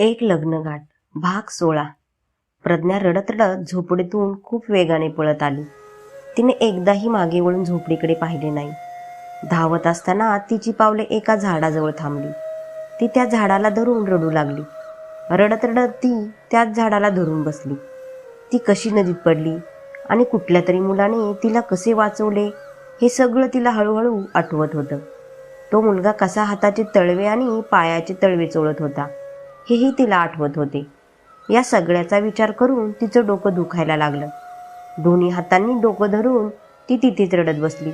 एक लग्नगाठ भाग सोळा. प्रज्ञा रडत रडत झोपडीतून खूप वेगाने पळत आली. तिने एकदाही मागे वळून झोपडीकडे पाहिले नाही. धावत असताना तिची पावले एका झाडाजवळ थांबली. ती त्या झाडाला धरून रडू लागली. रडत रडत ती त्याच झाडाला धरून बसली. ती कशी नदीत पडली आणि कुठल्या तरी मुलाने तिला कसे वाचवले हे सगळं तिला हळूहळू आठवत होतं. तो मुलगा कसा हाताचे तळवे आणि पायाचे तळवे चोळत होता. हेही तिला आठवत होते. या सगळ्याचा विचार करून तिचं डोकं दुखायला लागलं. दोन्ही हातांनी डोकं धरून ती तिथेच रडत बसली.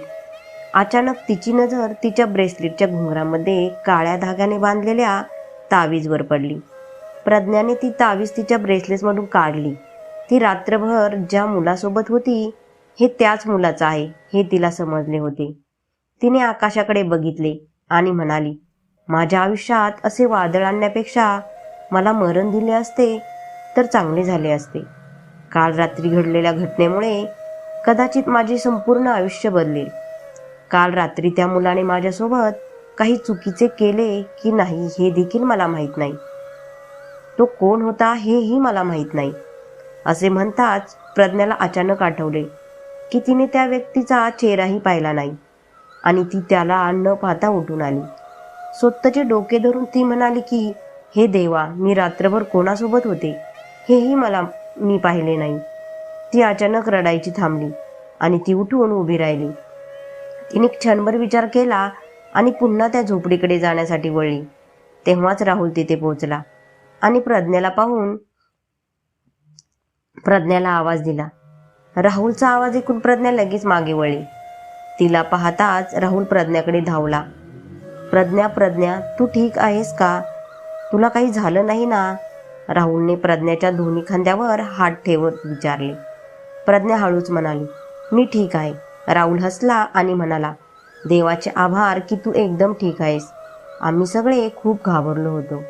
अचानक तिची नजर तिच्या ब्रेसलेटच्या घुंगरामध्ये काळ्या धाग्याने बांधलेल्या तावीजवर पडली. प्रज्ञाने ती तावीज तिच्या ब्रेसलेटमधून काढली. ती रात्रभर ज्या मुलासोबत होती हे त्याच मुलाचं आहे हे तिला समजले होते. तिने आकाशाकडे बघितले आणि म्हणाली माझ्या आयुष्यात असे वादळ आणण्यापेक्षा मला मरण दिले असते तर चांगले झाले असते. काल रात्री घडलेल्या घटनेमुळे कदाचित माझे संपूर्ण आयुष्य बदलेल. काल रात्री त्या मुलाने माझ्यासोबत काही चुकीचे केले की नाही हे देखील मला माहीत नाही. तो कोण होता हेही मला माहीत नाही. असे म्हणताच प्रज्ञाला अचानक आठवले की तिने त्या व्यक्तीचा चेहराही पाहिला नाही आणि ती त्याला न पाहता उठून आली. स्वतःचे डोके धरून ती म्हणाली की हे देवा मी रात्रभर कोणासोबत होते? हेही मला मी पाहिले नाही. ती अचानक रडायची थांबली आणि ती उठून उभी राहिली. तिने क्षणभर विचार केला आणि पुन्हा त्या झोपडीकडे जाण्यासाठी वळली. तेव्हाच राहुल तिथे पोहोचला आणि प्रज्ञाला पाहून प्रज्ञाला आवाज दिला. राहुलचा आवाज ऐकून प्रज्ञा लगेच मागे वळली. तिला पाहताच राहुल प्रज्ञाकडे धावला. प्रज्ञा प्रज्ञा तू ठीक आहेस का? तुला काही झालं नाही ना? राहुलने प्रज्ञाच्या दोन्ही खांद्यावर हात ठेवत विचारले. प्रज्ञा हळूच म्हणाली मी ठीक आहे. राहुल हसला आणि म्हणाला देवाचे आभार की तू एकदम ठीक आहेस. आम्ही सगळे खूप घाबरलो होतो.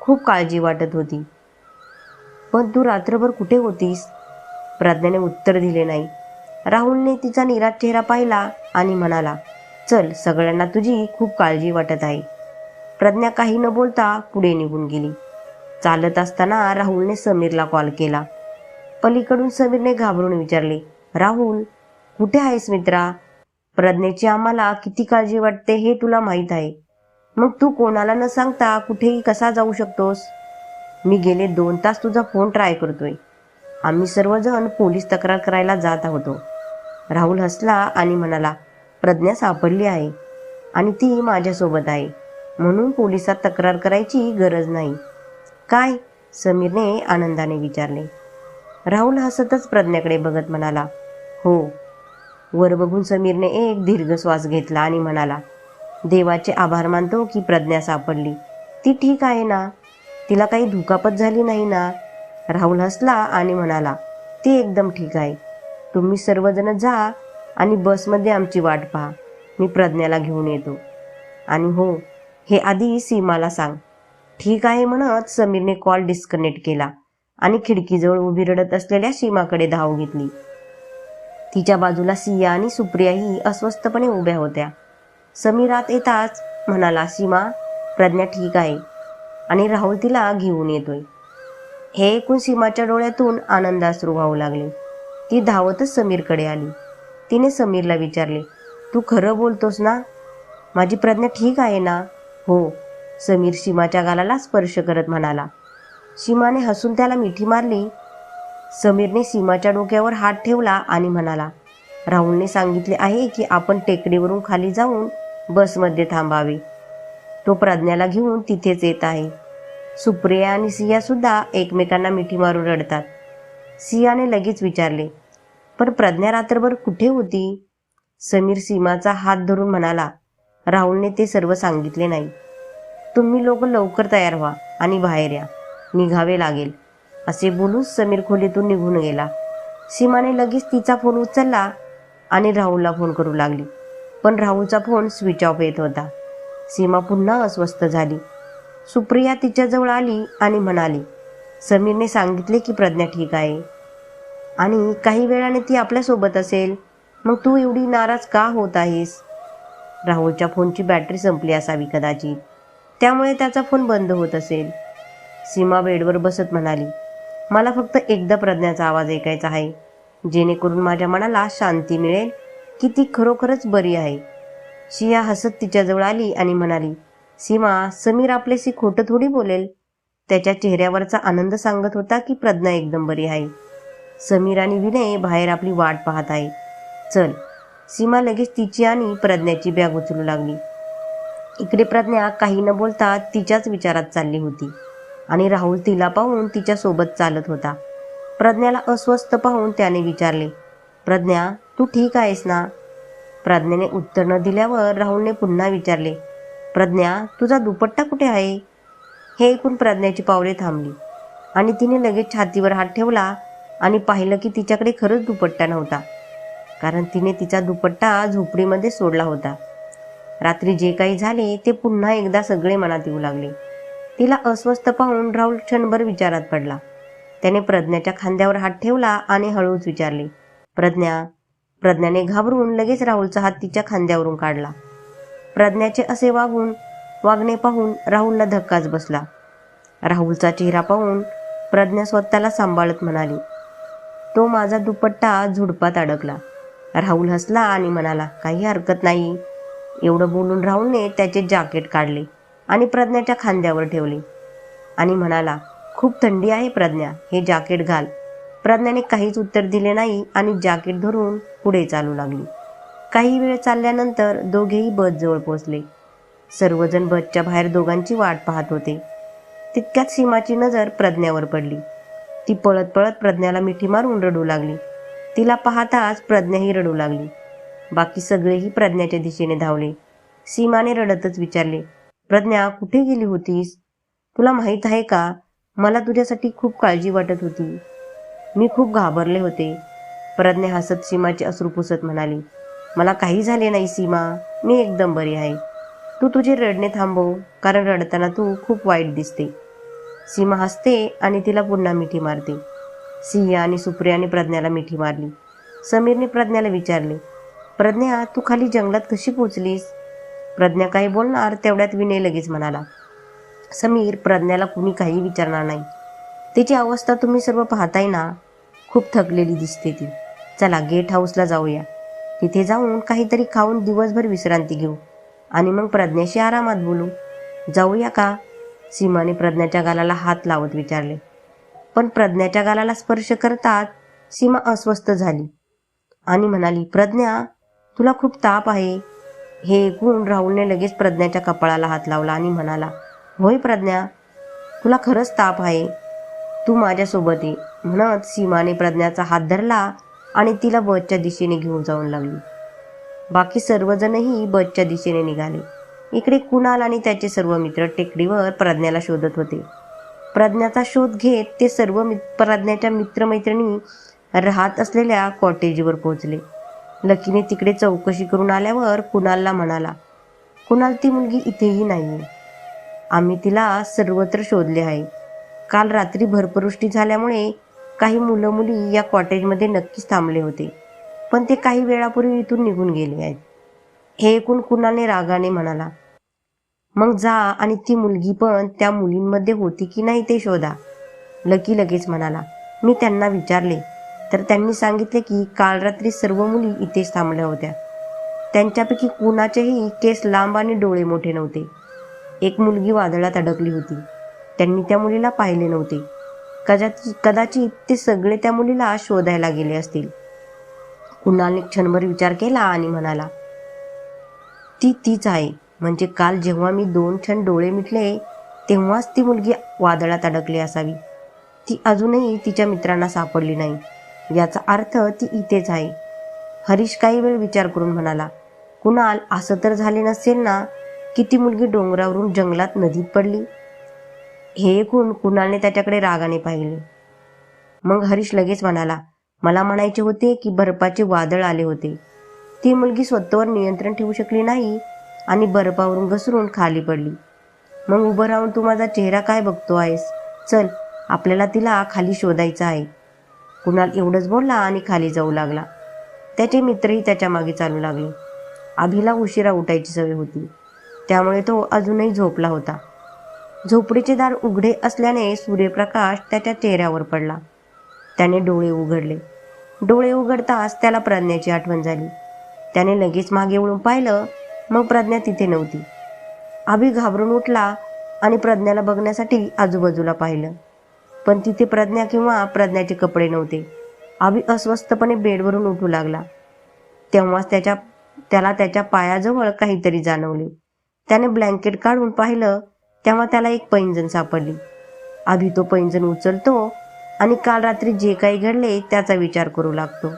खूप काळजी वाटत होती. पण तू रात्रभर कुठे होतीस? प्रज्ञाने उत्तर दिले नाही. राहुलने तिचा निराश चेहरा पाहिला आणि म्हणाला चल सगळ्यांना तुझी खूप काळजी वाटत आहे. प्रज्ञा काही न बोलता पुढे निघून गेली. चालत असताना राहुलने समीरला कॉल केला. पलीकडून समीरने घाबरून विचारले राहुल कुठे आहेस मित्रा? प्रज्ञेची आम्हाला किती काळजी वाटते हे तुला माहीत आहे. मग तू कोणाला न सांगता कुठेही कसा जाऊ शकतोस? मी गेले दोन तास तुझा फोन ट्राय करतोय. आम्ही सर्वजण पोलीस तक्रार करायला जात होतो राहुल हसला आणि म्हणाला प्रज्ञा सापडली आहे आणि ती माझ्यासोबत आहे. म्हणून पोलिसात तक्रार करायची गरज नाही. काय? समीरने आनंदाने विचारले. राहुल हसतच प्रज्ञाकडे बघत म्हणाला हो. वर बघून समीरने एक दीर्घ श्वास घेतला आणि म्हणाला देवाचे आभार मानतो की प्रज्ञा सापडली. ती ठीक आहे ना? तिला काही दुखापत झाली नाही ना? राहुल हसला आणि म्हणाला ती एकदम ठीक आहे. तुम्ही सर्वजण जा आणि बसमध्ये आमची वाट पहा. मी प्रज्ञाला घेऊन येतो. आणि हो. हे आधी सीमाला सांग. ठीक आहे म्हणत समीरने कॉल डिस्कनेक्ट केला आणि खिडकीजवळ उभी रडत असलेल्या सीमाकडे धाव घेतली. तिच्या बाजूला सिया आणि सुप्रियाही अस्वस्थपणे उभ्या होत्या. समीरात येताच म्हणाला सीमा प्रज्ञा ठीक आहे आणि राहुल तिला घेऊन येतोय. हे ऐकून सीमाच्या डोळ्यातून आनंदाश्रू वाहू लागले. ती धावतच समीरकडे आली. तिने समीरला विचारले तू खरं बोलतोस ना? माझी प्रज्ञा ठीक आहे ना? हो समीर सीमाच्या गालाला स्पर्श करत म्हणाला. सीमाने हसून त्याला मिठी मारली. समीरने सीमाच्या डोक्यावर हात ठेवला आणि म्हणाला राहुलने सांगितले आहे की आपण टेकडीवरून खाली जाऊन बसमध्ये थांबावे. तो प्रज्ञाला घेऊन तिथेच येत आहे. सुप्रिया आणि सियासुद्धा एकमेकांना मिठी मारून रडतात. सियाने लगेच विचारले पण प्रज्ञा रात्रभर कुठे होती? समीर सीमाचा हात धरून म्हणाला राहुलने ते सर्व सांगितले नाही. तुम्ही लोक लवकर तयार व्हा आणि बाहेर या. निघावे लागेल. असे बोलून समीर खोलीतून निघून गेला. सीमाने लगेच तिचा फोन उचलला आणि राहुलला फोन करू लागली. पण राहुलचा फोन स्विच ऑफ येत होता. सीमा पुन्हा अस्वस्थ झाली. सुप्रिया तिच्याजवळ आली आणि म्हणाली समीरने सांगितले की प्रज्ञा ठीक आहे. आणि काही वेळाने ती आपल्यासोबत असेल. मग तू एवढी नाराज का होत आहेस? राहुलच्या फोनची बॅटरी संपली असावी कदाचित. त्यामुळे त्याचा फोन बंद होत असेल. सीमा बेडवर बसत म्हणाली मला फक्त एकदा प्रज्ञाचा आवाज ऐकायचा आहे जेणेकरून माझ्या मनाला शांती मिळेल की ती खरोखरच बरी आहे. शिया हसत तिच्याजवळ आली आणि म्हणाली सीमा समीर आपल्याशी खोटं थोडी बोलेल. त्याच्या चेहऱ्यावरचा आनंद सांगत होता की प्रज्ञा एकदम बरी आहे. समीर आणि विनय बाहेर आपली वाट पाहत आहे. चल सीमा लगेच तिची आणि प्रज्ञाची बॅग उचलू लागली. इकडे प्रज्ञा काही न बोलता तिच्याच विचारात चालली होती आणि राहुल तिला पाहून तिच्यासोबत चालत होता. प्रज्ञाला अस्वस्थ पाहून त्याने विचारले प्रज्ञा तू ठीक आहेस ना? प्रज्ञेने उत्तर न दिल्यावर राहुलने पुन्हा विचारले प्रज्ञा तुझा दुपट्टा कुठे आहे? हे ऐकून प्रज्ञाची पावले थांबली आणि तिने लगेच छातीवर हात ठेवला आणि पाहिलं की तिच्याकडे खरंच दुपट्टा नव्हता. कारण तिने तिचा दुपट्टा झोपडीमध्ये सोडला होता. रात्री जे काही झाले ते पुन्हा एकदा सगळे मनात येऊ लागले. तिला अस्वस्थ पाहून राहुल क्षणभर विचारात पडला. त्याने प्रज्ञाच्या खांद्यावर हात ठेवला आणि हळूच विचारले प्रज्ञा प्रज्ञाने घाबरून लगेच राहुलचा हात तिच्या खांद्यावरून काढला. प्रज्ञाचे असे वागून वागणे पाहून राहुलला धक्काच बसला. राहुलचा चेहरा पाहून प्रज्ञा स्वतःला सांभाळत म्हणाली तो माझा दुपट्टा झुडपात अडकला. राहुल हसला आणि म्हणाला काही हरकत नाही. एवढं बोलून राहुलने त्याचे जॅकेट काढले आणि प्रज्ञाच्या खांद्यावर ठेवले. आणि म्हणाला खूप थंडी आहे प्रज्ञा हे जॅकेट घाल. प्रज्ञाने काहीच उत्तर दिले नाही आणि जॅकेट धरून पुढे चालू लागली. काही वेळ चालल्यानंतर दोघेही बसजवळ पोहोचले. सर्वजण बसच्या बाहेर दोघांची वाट पाहत होते. तितक्यात सीमाची नजर प्रज्ञावर पडली. ती पळत पळत प्रज्ञाला मिठी मारून रडू लागली. तिला पाहताच प्रज्ञाही रडू लागली. बाकी सगळेही प्रज्ञाच्या दिशेने धावले. सीमाने रडतच विचारले प्रज्ञा कुठे गेली होतीस? तुला माहीत आहे का? मला तुझ्यासाठी खूप काळजी वाटत होती. मी खूप घाबरले होते. प्रज्ञा हसत सीमाचे अश्रू पुसत म्हणाली मला काही झाले नाही सीमा. मी एकदम बरी आहे. तू तुझे रडणे थांबव कारण रडताना तू खूप वाईट दिसते. सीमा हसते आणि तिला पुन्हा मिठी मारते. सिया आणि सुप्रियाने प्रज्ञाला मिठी मारली. समीरने प्रज्ञाला विचारले प्रज्ञा तू खाली जंगलात कशी पोचलीस प्रज्ञा काही बोलणार तेवढ्यात विनय लगेच म्हणाला समीर प्रज्ञाला कुणी काही विचारणार नाही. तिची अवस्था तुम्ही सर्व पाहताय ना खूप थकलेली दिसते ती. चला गेट हाऊसला जाऊया. तिथे जाऊन काहीतरी खाऊन दिवसभर विश्रांती घेऊ. आणि मग प्रज्ञाशी आरामात बोलू. जाऊया का? सीमाने प्रज्ञाच्या गालाला हात लावत विचारले. पण प्रज्ञाच्या गालाला स्पर्श करतात सीमा अस्वस्थ झाली. आणि म्हणाली प्रज्ञा तुला खूप ताप आहे. हे ऐकून राहुलने लगेच प्रज्ञाच्या कपाळाला हात लावला आणि म्हणाला होय प्रज्ञा तुला खरंच ताप आहे. तू माझ्यासोबत ये. म्हणत सीमाने प्रज्ञाचा हात धरला आणि तिला बसच्या दिशेने घेऊन जाऊन लागली. बाकी सर्वजणही बसच्या दिशेने निघाले. इकडे कुणाल आणि त्याचे सर्व मित्र टेकडीवर प्रज्ञाला शोधत होते. प्रज्ञाचा शोध घेत ते सर्व मि प्रज्ञाच्या मित्रमैत्रिणी राहत असलेल्या कॉटेजवर पोहोचले. लकीने तिकडे चौकशी करून आल्यावर कुणालला म्हणाला कुणाल ती मुलगी इथेही नाहीये. आम्ही तिला सर्वत्र शोधले आहे. काल रात्री भरपरुष्टी झाल्यामुळे काही मुलं मुली या कॉटेजमध्ये नक्कीच थांबले होते पण ते काही वेळापूर्वी इथून निघून गेले आहेत. हे ऐकून कुणालने रागाने म्हणाला मग जा आणि ती मुलगी पण त्या मुलींमध्ये होती की नाही ते शोधा. लकी लगेच म्हणाला मी त्यांना विचारले तर त्यांनी सांगितले की काल रात्री सर्व मुली इथेच थांबल्या होत्या. त्यांच्यापैकी कुणाचेही केस लांब आणि डोळे मोठे नव्हते. एक मुलगी वादळात अडकली होती. त्यांनी त्या मुलीला पाहिले नव्हते. कदाचित कदाचित ते सगळे त्या मुलीला शोधायला गेले असतील. कुणालने क्षणभर विचार केला आणि म्हणाला ती तीच आहे. म्हणजे काल जेव्हा मी दोन क्षण डोळे मिटले तेव्हाच ती मुलगी वादळात अडकली असावी. ती अजूनही तिच्या मित्रांना सापडली नाही. याचा अर्थ ती इथेच आहे. हरीश काही वेळ विचार करून म्हणाला कुणाल असं तर झाले नसेल ना की ती मुलगी डोंगरावरून जंगलात नदीत पडली हे ऐकून कुणालने त्याच्याकडे रागाने पाहिले. मग हरीश लगेच म्हणाला मला म्हणायचे होते की बर्फाचे वादळ आले होते. ती मुलगी स्वतःवर नियंत्रण ठेवू शकली नाही आणि बर्फावरून घसरून खाली पडली. मग उभं राहून तू माझा चेहरा काय बघतो आहेस? चल आपल्याला तिला खाली शोधायचं आहे. कुणाल एवढंच बोलला आणि खाली जाऊ लागला. त्याचे मित्रही त्याच्यामागे चालू लागले. अभिला उशिरा उठायची सवय होती. त्यामुळे तो अजूनही झोपला होता. झोपडीचे दार उघडे असल्याने सूर्यप्रकाश त्याच्या चेहऱ्यावर पडला. त्याने डोळे उघडले. डोळे उघडताच त्याला प्रज्ञाची आठवण झाली. त्याने लगेच मागे वळून पाहिलं मग प्रज्ञा तिथे नव्हती. अभि घाबरून उठला आणि प्रज्ञाला बघण्यासाठी आजूबाजूला पाहिलं. पण तिथे प्रज्ञा किंवा प्रज्ञाचे कपडे नव्हते. अभि अस्वस्थपणे बेडवरून उठू लागला. तेव्हाच त्याच्या त्याला त्याच्या पायाजवळ काहीतरी जाणवले. त्याने ब्लँकेट काढून पाहिलं तेव्हा त्याला एक पैंजण सापडली. अभि तो पैंजण उचलतो आणि काल रात्री जे काही घडले त्याचा विचार करू लागतो.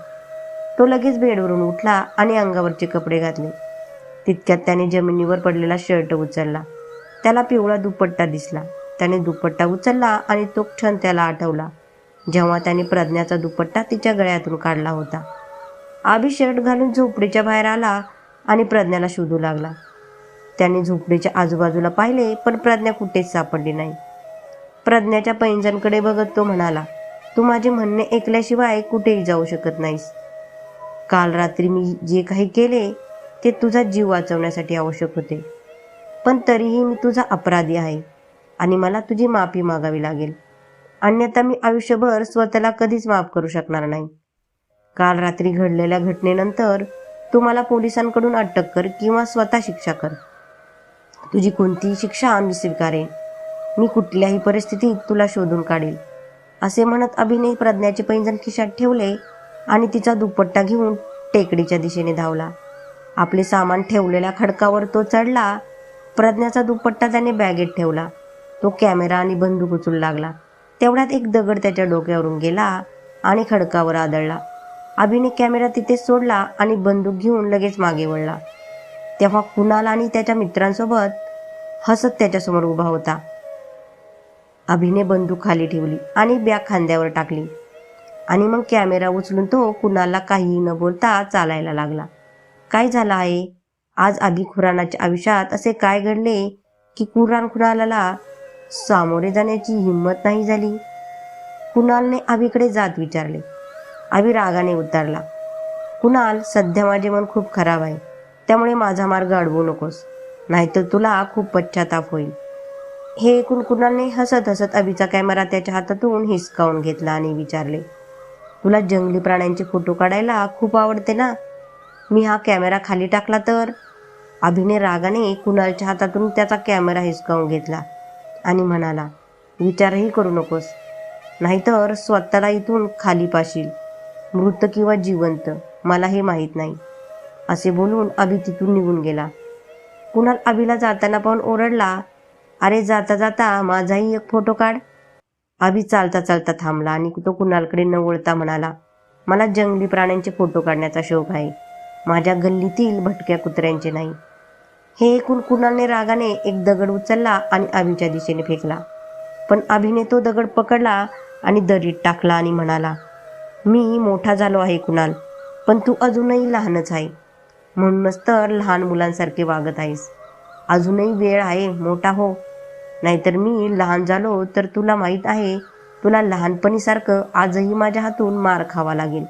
तो लगेच बेडवरून उठला आणि अंगावरचे कपडे घातले. तितक्यात त्याने जमिनीवर पडलेला शर्ट उचलला. त्याला पिवळा दुपट्टा दिसला. त्याने दुपट्टा उचलला आणि तो क्षण त्याला आठवला जेव्हा त्याने प्रज्ञाचा दुपट्टा तिच्या गळ्यातून काढला होता. आभी शर्ट घालून झोपडीच्या बाहेर आला आणि प्रज्ञाला शोधू लागला. त्याने झोपडीच्या आजूबाजूला पाहिले पण प्रज्ञा कुठेच सापडली नाही. प्रज्ञाच्या पैंजणकडे बघत तो म्हणाला तू माझे म्हणणे ऐकल्याशिवाय कुठेही जाऊ शकत नाहीस. काल रात्री मी जे काही केले ते तुझा जीव वाचवण्यासाठी आवश्यक होते. पण तरीही मी तुझा अपराधी आहे आणि मला तुझी माफी मागावी लागेल. अन्यथा मी आयुष्यभर स्वतःला कधीच माफ करू शकणार नाही. काल रात्री घडलेल्या घटनेनंतर तू मला पोलिसांकडून अटक कर किंवा स्वतः शिक्षा कर. तुझी कोणतीही शिक्षा आम्ही स्वीकारेन. मी कुठल्याही परिस्थितीत तुला शोधून काढेल. असे म्हणत अभिनय प्रज्ञाचे पैंजण खिशात ठेवले आणि तिचा दुपट्टा घेऊन टेकडीच्या दिशेने धावला. आपले सामान ठेवलेल्या खडकावर तो चढला. प्रज्ञाचा दुपट्टा त्याने बॅगेत ठेवला. तो कॅमेरा आणि बंदूक उचलू लागला. तेवढ्यात एक दगड त्याच्या डोक्यावरून गेला आणि खडकावर आदळला. अभिने कॅमेरा तिथे सोडला आणि बंदूक घेऊन लगेच मागे वळला. तेव्हा कुणाल आणि त्याच्या मित्रांसोबत हसत त्याच्यासमोर उभा होता. अभिने बंदूक खाली ठेवली आणि बॅग खांद्यावर टाकली. आणि मग कॅमेरा उचलून तो कुणाला काहीही न बोलता चालायला लागला. काय झालं आहे? आज अभि खुरानाच्या आयुष्यात असे काय घडले की कुराण कुणाला सामोरे जाण्याची हिंमत नाही झाली? कुणालने अभिकडे जात विचारले. अभि रागाने उतरला. कुणाल सध्या माझे मन खूप खराब आहे. त्यामुळे माझा मार्ग अडवू नकोस. नाहीतर तुला खूप पश्चाताप होईल. हे ऐकून कुणालने हसत हसत अभिचा कॅमेरा त्याच्या हातातून हिसकावून घेतला आणि विचारले तुला जंगली प्राण्यांचे फोटो काढायला खूप आवडते ना? मी हा कॅमेरा खाली टाकला तर? अभिने रागाने कुणालच्या हातातून त्याचा कॅमेरा हिसकावून घेतला आणि म्हणाला विचारही करू नकोस. नाहीतर स्वतःला इथून खाली पाशील. मृत किंवा जिवंत मला हे माहीत नाही. असे बोलून अभि तिथून निघून गेला. कुणाल अभिला जाताना पाहून ओरडला अरे जाता जाता माझाही एक फोटो काढ. अभि चालता चालता थांबला आणि तो कुणालकडे न वळता म्हणाला मला जंगली प्राण्यांचे फोटो काढण्याचा शौक आहे. माझ्या गल्लीतील भटक्या कुत्र्यांचे नाही. हे ऐकून कुणालने रागाने एक दगड उचलला आणि अभिच्या दिशेने फेकला. पण अभिने तो दगड पकडला आणि दरीत टाकला आणि म्हणाला मी मोठा झालो आहे कुणाल पण तू अजूनही लहानच आहे. म्हणूनच तर लहान मुलांसारखे वागत आहेस. अजूनही वेळ आहे मोठा हो. नाहीतर मी लहान झालो तर तुला माहीत आहे तुला लहानपणीसारखं आजही माझ्या हातून मार खावा लागेल.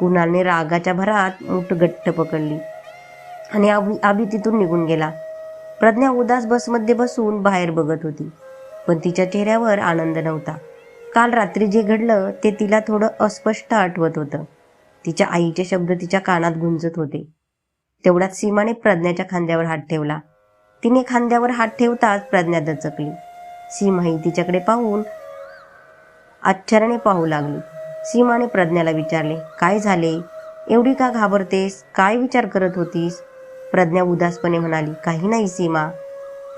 कुणालने रागाच्या भरात मूठ गट्ट पकडली. आणि आबी आबी तिथून निघून गेला. प्रज्ञा उदास बसमध्ये बसून बाहेर बघत होती. पण तिच्या चेहऱ्यावर आनंद नव्हता. काल रात्री जे घडलं ते तिला थोडं अस्पष्ट आठवत होतं. तिच्या आईचे शब्द तिच्या कानात गुंजत होते. तेवढ्यात सीमाने प्रज्ञाच्या खांद्यावर हात ठेवला. तिने खांद्यावर हात ठेवताच प्रज्ञा दचकली. सीमाही तिच्याकडे पाहून आश्चर्याने पाहू लागली. सीमाने प्रज्ञाला विचारले काय झाले? एवढी का घाबरतेस? काय विचार करत होतीस? प्रज्ञा उदासपणे म्हणाली काही नाही सीमा.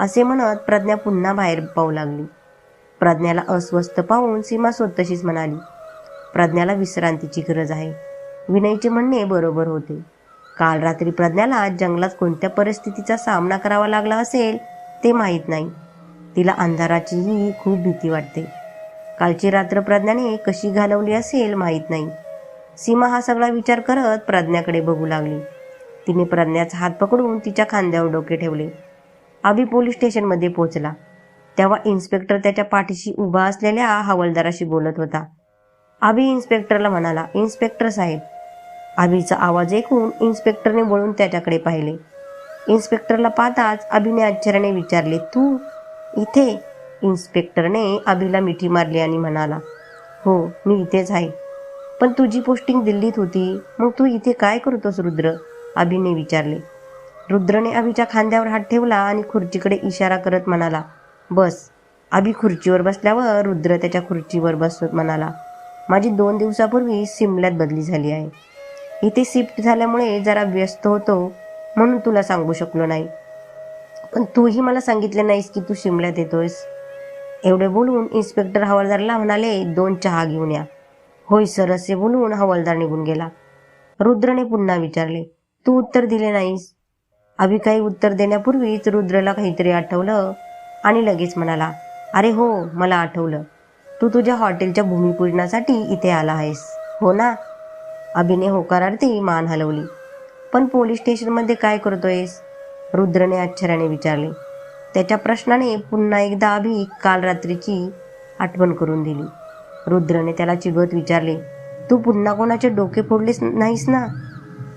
असे म्हणत प्रज्ञा पुन्हा बाहेर पाहू लागली. प्रज्ञाला अस्वस्थ पाहून सीमा स्वतःशीच म्हणाली प्रज्ञाला विश्रांतीची गरज आहे. विनयचे म्हणणे बरोबर होते. काल रात्री प्रज्ञाला जंगलात कोणत्या परिस्थितीचा सामना करावा लागला असेल ते माहीत नाही. तिला अंधाराचीही खूप भीती वाटते. कालची रात्र प्रज्ञाने कशी घालवली असेल माहीत नाही. सीमा हा सगळा विचार करत प्रज्ञाकडे बघू लागली. तिने प्रज्ञाचा हात पकडून तिच्या खांद्यावर डोके ठेवले. आबी पोलीस स्टेशनमध्ये पोहोचला. तेव्हा इन्स्पेक्टर त्याच्या पाठीशी उभा असलेल्या हवालदाराशी बोलत होता. आबी इन्स्पेक्टरला म्हणाला इन्स्पेक्टर साहेब. आबीचा आवाज ऐकून इन्स्पेक्टरने वळून त्याच्याकडे पाहिले. इन्स्पेक्टरला पाहताच अभिने आश्चर्याने विचारले तू इथे इन्स्पेक्टरने अभिला मिठी मारली आणि म्हणाला हो मी इथेच आहे. पण तुझी पोस्टिंग दिल्लीत होती. मग तू इथे काय करतोस रुद्र? अभिने विचारले. रुद्रने अभिच्या खांद्यावर हात ठेवला आणि खुर्चीकडे इशारा करत म्हणाला बस. अभि खुर्चीवर बसल्यावर रुद्र त्याच्या खुर्चीवर बसत म्हणाला माझी दोन दिवसापूर्वी सिमल्यात बदली झाली आहे. इथे शिफ्ट झाल्यामुळे जरा व्यस्त होतो म्हणून तुला सांगू शकलो नाही. पण तूही मला सांगितले नाहीस की तू शिमल्यात येतोयस. एवढे बोलून इन्स्पेक्टर हवालदारला म्हणाले दोन चहा घेऊन या. होय सर असे बोलून हवालदार निघून गेला. रुद्रने पुन्हा विचारले तू उत्तर दिले नाहीस? अभि काही उत्तर देण्यापूर्वीच रुद्रला काहीतरी आठवलं आणि लगेच म्हणाला अरे हो मला आठवलं. तू तुझ्या हॉटेलच्या भूमिपूजनासाठी इथे आला आहेस हो ना? अभिने होकारार्थी मान हलवली पण पोलीस स्टेशनमध्ये काय करतोयस? रुद्रने आश्चर्याने विचारले त्याच्या प्रश्नाने पुन्हा एकदा अभि काल रात्रीची आठवण करून दिली. रुद्रने त्याला चिगत विचारले तू पुन्हा कोणाचे डोके फोडलेस नाहीस ना?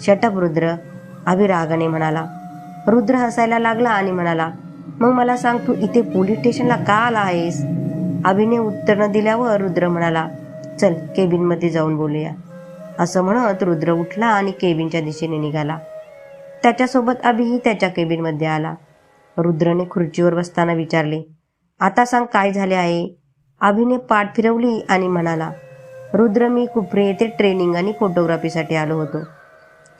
शटप रुद्र अभिरागाने म्हणाला. रुद्र हसायला लागला आणि म्हणाला मग मला सांग तू इथे पोलीस स्टेशनला का आला आहेस? अभिने उत्तर न दिल्यावर रुद्र म्हणाला चल केबिनमध्ये जाऊन बोलूया. असं म्हणत रुद्र उठला आणि केबिनच्या दिशेने निघाला. त्याच्यासोबत अभिही त्याच्या केबिनमध्ये आला. रुद्रने खुर्चीवर बसताना विचारले आता सांग काय झाले आहे? अभिने पाठ फिरवली आणि म्हणाला रुद्र मी कुपरे येथे ट्रेनिंग आणि फोटोग्राफीसाठी आलो होतो.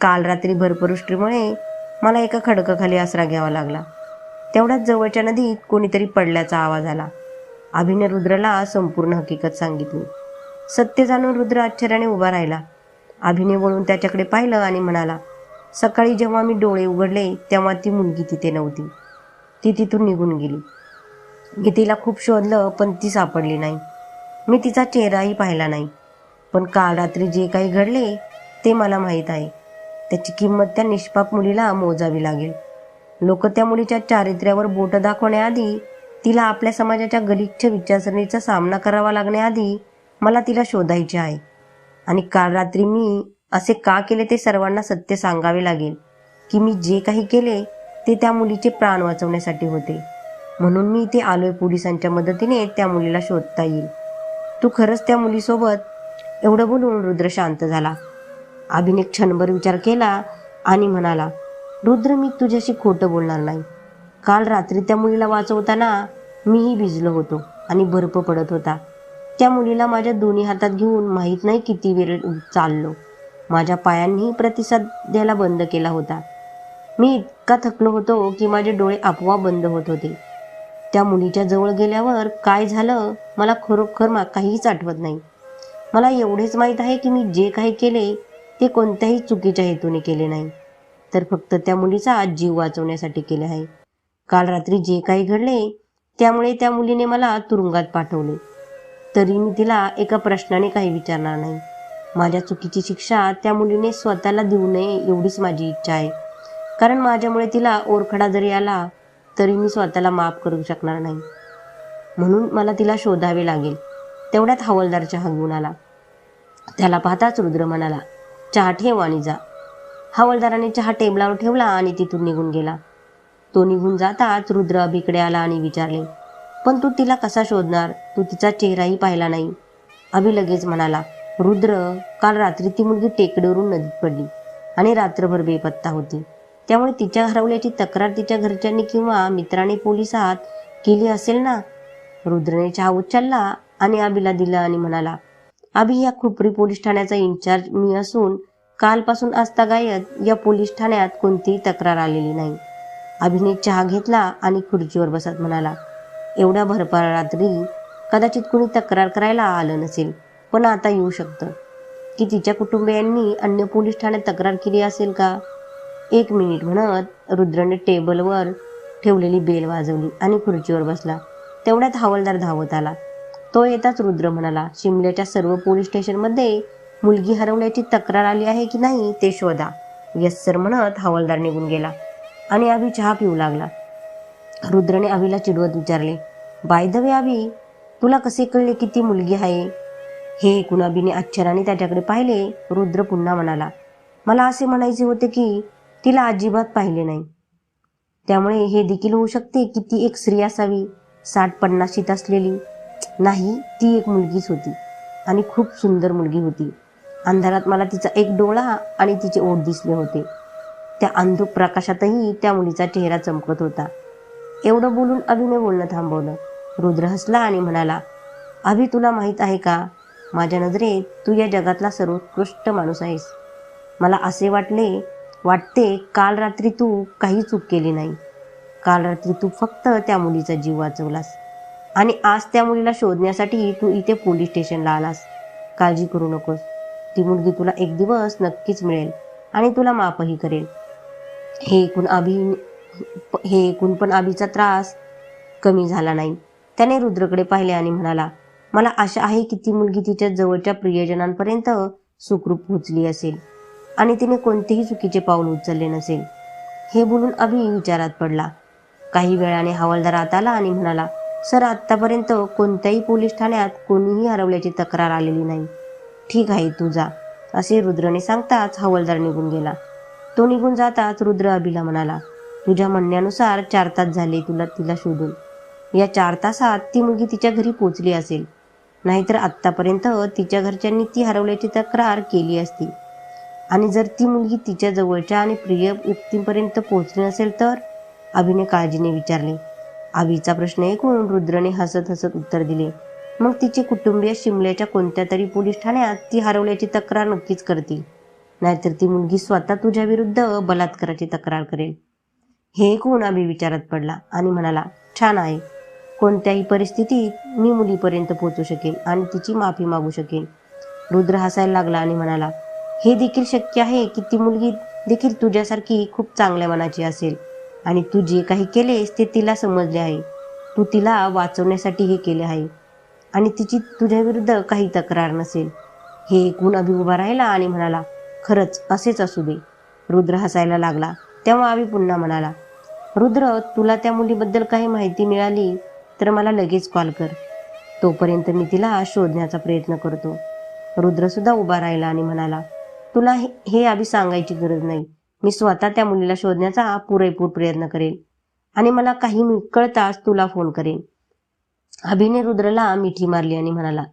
काल रात्री भरपरुष्टीमुळे मला एका खडकाखाली आसरा घ्यावा लागला. तेवढ्याच जवळच्या नदीत कोणीतरी पडल्याचा आवाज आला. अभिने रुद्रला संपूर्ण हकीकत सांगितली. सत्य जाणून रुद्र आश्चर्याने उभा राहिला. अभिने वळून त्याच्याकडे पाहिलं आणि म्हणाला सकाळी जेव्हा मी डोळे उघडले तेव्हा ती मुलगी तिथे नव्हती. ती तिथून निघून गेली. मी तिला खूप शोधलं पण ती सापडली नाही. मी तिचा चेहराही पाहिला नाही. पण काल रात्री जे काही घडले ते मला माहीत आहे. त्याची किंमत त्या निष्पाप मुलीला मोजावी लागेल. लोक त्या मुलीच्या चारित्र्यावर बोट दाखवण्याआधी तिला आपल्या समाजाच्या गलिच्छ विचारसरणीचा सामना करावा लागण्याआधी मला तिला शोधायचे आहे. आणि काल रात्री मी असे का केले ते सर्वांना सत्य सांगावे लागेल की मी जे काही केले ते त्या मुलीचे प्राण वाचवण्यासाठी होते. म्हणून मी इथे आलोय पोलिसांच्या मदतीने त्या मुलीला शोधता येईल. तू खरंच त्या मुलीसोबत एवढं बोलून रुद्र शांत झाला. अभिने क्षणभर विचार केला आणि म्हणाला रुद्र मी तुझ्याशी खोटं बोलणार नाही. काल रात्री त्या मुलीला वाचवताना मीही भिजलो होतो आणि बर्फ पडत होता. त्या मुलीला माझ्या दोन्ही हातात घेऊन माहीत नाही किती वेळ चाललो. माझ्या पायांनीही प्रतिसाद द्यायला बंद केला होता. मी इतका थकलो होतो की माझे डोळे आपोआप बंद होत होते. त्या मुलीच्या जवळ गेल्यावर काय झालं मला खरोखर मा काहीच आठवत नाही. मला एवढेच माहीत आहे की मी जे काही केले ते कोणत्याही चुकीच्या हेतूने केले नाही. तर फक्त त्या मुलीचा जीव वाचवण्यासाठी केले आहे. काल रात्री जे काही घडले त्यामुळे त्या मुलीने मला तुरुंगात पाठवले. तरी मी तिला एका प्रश्नाने काही विचारणार नाही. माझ्या चुकीची शिक्षा त्या मुलीने स्वतःला देऊ नये एवढीच माझी इच्छा आहे. कारण माझ्यामुळे तिला ओरखडा जरी आला तरी मी स्वतःला माफ करू शकणार नाही. म्हणून मला तिला शोधावे लागेल. तेवढ्यात हवालदार चहा घेऊन आला. त्याला पाहताच रुद्र म्हणाला चहा ठेव आणि जा हवलदाराने चहा टेबलावर ठेवला आणि तिथून निघून गेला. तो निघून जाताच रुद्र अभिकडे आला आणि विचारले पण तू तिला कसा शोधणार? तू तिचा चेहराही पाहिला नाही. अभि लगेच म्हणाला रुद्र काल रात्री ती मुलगी टेकडीवरून नदीत पडली आणि रात्रभर बेपत्ता होती. त्यामुळे तिच्या हरवल्याची तक्रार तिच्या घरच्यांनी किंवा मित्रांनी पोलिसात केली असेल ना? रुद्रने चहा उचलला आणि अभिला दिला आणि म्हणाला आबी या खुपरी पोलीस ठाण्याचा इन्चार्ज मी असून कालपासून आजतागायत या पोलीस ठाण्यात कोणतीही तक्रार आलेली नाही. अभिने चहा घेतला आणि खुर्चीवर बसत म्हणाला एवढ्या भरपार रात्री कदाचित कुणी तक्रार करायला आलं नसेल पण आता येऊ शकतं. की तिच्या कुटुंबियांनी अन्य पोलीस ठाण्यात तक्रार केली असेल का? एक मिनिट म्हणत रुद्रने टेबलवर ठेवलेली बेल वाजवली आणि खुर्चीवर बसला. तेवढ्यात हवालदार धावत आला. तो येताच रुद्र म्हणाला शिमल्याच्या सर्व पोलीस स्टेशनमध्ये मुलगी हरवल्याची तक्रार आली आहे की नाही ते शोधा. यस सर म्हणत हवालदार निघून गेला आणि आभी चहा पिऊ लागला. रुद्रने अभिला चिडवत विचारले बाय द वे अभि तुला कसे कळले की ती मुलगी आहे? हे ऐकून अभिने आश्चर्याने त्याच्याकडे पाहिले. रुद्र पुन्हा म्हणाला मला असे म्हणायचे होते की तिला अजिबात पाहिले नाही. त्यामुळे हे देखील होऊ शकते की ती एक स्त्री असावी साठ पन्नाशीत असलेली. नाही ती एक मुलगीच होती आणि खूप सुंदर मुलगी होती. अंधारात मला तिचा एक डोळा आणि तिचे ओठ दिसले होते. त्या अंधुक प्रकाशातही त्या मुलीचा चेहरा चमकत होता. एवढं बोलून अभिने बोलणं थांबवलं. रुद्र हसला आणि म्हणाला अभि तुला माहीत आहे का? माझ्या नजरेत तू या जगातला सर्वोत्कृष्ट माणूस आहेस. मला असे वाटले वाटते काल रात्री तू काही चूक केली नाही. काल रात्री तू फक्त त्या मुलीचा जीव वाचवलास. आणि आज त्या मुलीला शोधण्यासाठी तू इथे पोलीस स्टेशनला आलास. काळजी करू नकोस. ती मुलगी तुला एक दिवस नक्कीच मिळेल आणि तुला माफही करेल. हे एकूण अभि हे एकूण पण अभिचा त्रास कमी झाला नाही. त्याने रुद्रकडे पाहिले आणि म्हणाला मला आशा आहे की ती मुलगी तिच्या जवळच्या प्रियजनांपर्यंत सुखरूप पोचली असेल. आणि तिने कोणतेही चुकीचे पाऊल उचलले नसेल. हे बोलून अभि विचारात पडला. काही वेळाने हवालदार आत आला आणि म्हणाला सर आत्तापर्यंत कोणत्याही पोलीस ठाण्यात कोणीही हरवल्याची तक्रार आलेली नाही. ठीक आहे तू जा. असे रुद्रने सांगताच हवालदार निघून गेला. तो निघून जाताच रुद्र अभिला म्हणाला तुझ्या म्हणण्यानुसार चार तास झाले तुला तिला शोधून. या चार तासात ती मुलगी तिच्या घरी पोचली असेल. नाहीतर आत्तापर्यंत तिच्या घरच्यांनी ती हरवल्याची तक्रार केली असती. आणि जर ती मुलगी तिच्या जवळच्या आणि प्रिय व्यक्तींपर्यंत पोहोचली नसेल तर? अभिने काळजीने विचारले. आबीचा प्रश्न ऐकून रुद्रने हसत हसत उत्तर दिले. मग तिचे कुटुंबीय शिमल्याच्या कोणत्या तरी पोलीस ठाण्यात ती हरवल्याची तक्रार नक्कीच करतील. नाहीतर ती मुलगी स्वतः तुझ्या विरुद्ध बलात्काराची तक्रार करेल. हे ऐकून अभि विचारात पडला आणि म्हणाला छान आहे. कोणत्याही परिस्थितीत मी मुलीपर्यंत पोहोचू शकेन आणि तिची माफी मागू शकेन. रुद्र हसायला लागला आणि म्हणाला हे देखील शक्य आहे की ती मुलगी देखील तुझ्यासारखी खूप चांगल्या मनाची असेल. आणि तू जे काही केलेस ते तिला समजले आहे. तू तिला वाचवण्यासाठी हे केले आहे. आणि तिची तुझ्या विरुद्ध काही तक्रार नसेल. हे ऐकून अभि उभा राहिला आणि म्हणाला खरंच असेच असू दे. रुद्र हसायला लागला. तेव्हा अभि पुन्हा म्हणाला रुद्र तुला त्या मुलीबद्दल काही माहिती मिळाली तर मला लगेच कॉल कर. तोपर्यंत मी तिला शोधण्याचा प्रयत्न करतो. रुद्रसुद्धा उभा राहिला आणि म्हणाला तुला हे हे आधी सांगायची गरज नाही. मी स्वतः त्या मुलीला शोधण्याचा पुरेपूर प्रयत्न करेन. आणि मला काही मी कळताच तुला फोन करेन. अभिने रुद्रला मिठी मारली आणि म्हणाला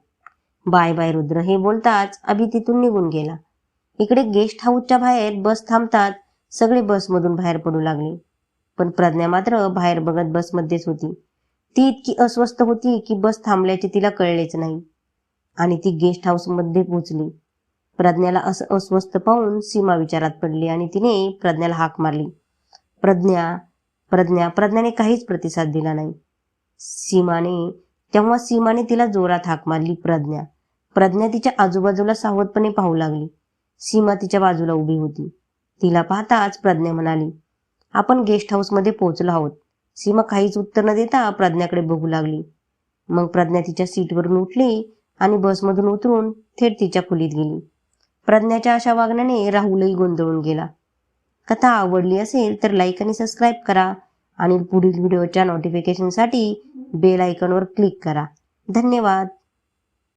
बाय बाय रुद्र. हे बोलताच अभि तिथून निघून गेला. इकडे गेस्ट हाऊसच्या बाहेर बस थांबतात सगळे बसमधून बाहेर पडू लागले. पण प्रज्ञा मात्र बाहेर बघत बसमध्येच होती. ती इतकी अस्वस्थ होती की बस थांबल्याचे तिला कळलेच नाही. आणि ती गेस्ट हाऊसमध्ये पोहोचली प्रज्ञाला असं अस्वस्थ पाहून सीमा विचारात पडली आणि तिने प्रज्ञाला हाक मारली. प्रज्ञा प्रज्ञा प्रज्ञाने काहीच प्रतिसाद दिला नाही. सीमाने तेव्हा सीमाने तिला जोरात हाक मारली प्रज्ञा. प्रज्ञा तिच्या आजूबाजूला सावधपणे पाहू लागली. सीमा तिच्या बाजूला उभी होती. तिला पाहताच प्रज्ञा म्हणाली आपण गेस्ट हाऊसमध्ये पोहोचलो आहोत. सीमा काहीच उत्तर न देता प्रज्ञाकडे बघू लागली. मग प्रज्ञा तिच्या सीटवरून उठली आणि बसमधून उतरून थेट तिच्या खोलीत गेली. प्रज्ञाच्या अशा वागण्याने राहुलही गोंधळून गेला. कथा आवडली असेल तर लाईक आणि सबस्क्राईब करा आणि पुढील व्हिडिओच्या नोटिफिकेशनसाठी बेल आयकॉनवर क्लिक करा. धन्यवाद.